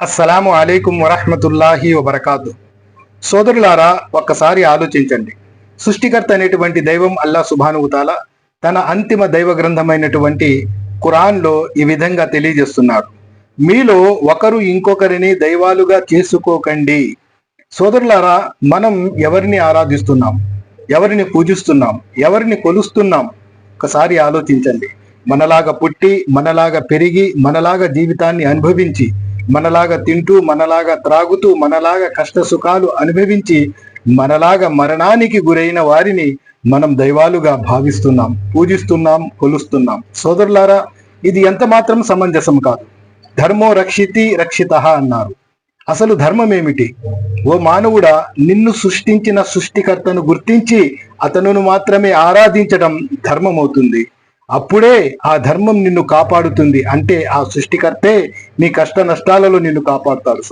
అస్సలాము అలైకుం వరహమతుల్లాహి వబర్కాతు. సోదరులారా ఒక్కసారి ఆలోచించండి. సృష్టికర్త అనేటువంటి దైవం అల్లా సుభానువుతాల తన అంతిమ దైవ గ్రంథమైనటువంటి ఖురాన్లో ఈ విధంగా తెలియజేస్తున్నారు మీలో ఒకరు ఇంకొకరిని దైవాలుగా చేసుకోకండి. సోదరులారా మనం ఎవరిని ఆరాధిస్తున్నాం? ఎవరిని పూజిస్తున్నాం? ఎవరిని కొలుస్తున్నాం? ఒకసారి ఆలోచించండి. మనలాగా పుట్టి మనలాగా పెరిగి మనలాగా జీవితాన్ని అనుభవించి మనలాగా తింటూ మనలాగా త్రాగుతూ మనలాగా కష్ట సుఖాలు అనుభవించి మనలాగా మరణానికి గురైన వారిని మనం దైవాలుగా భావిస్తున్నాం పూజిస్తున్నాం కొలుస్తున్నాం. సోదరులారా ఇది ఎంత మాత్రం సమంజసం కాదు. ధర్మో రక్షితి రక్షిత అన్నారు. అసలు ధర్మం ఏమిటి ఓ మానవుడా నిన్ను సృష్టించిన సృష్టికర్తను గుర్తించి అతనును మాత్రమే ఆరాధించడం ధర్మం అవుతుంది అప్పుడే ఆ ధర్మం నిన్ను కాపాడుతుంది. అంటే ఆ సృష్టికర్తే నీ కష్ట నష్టాలలో నిన్ను కాపాడుతాడు.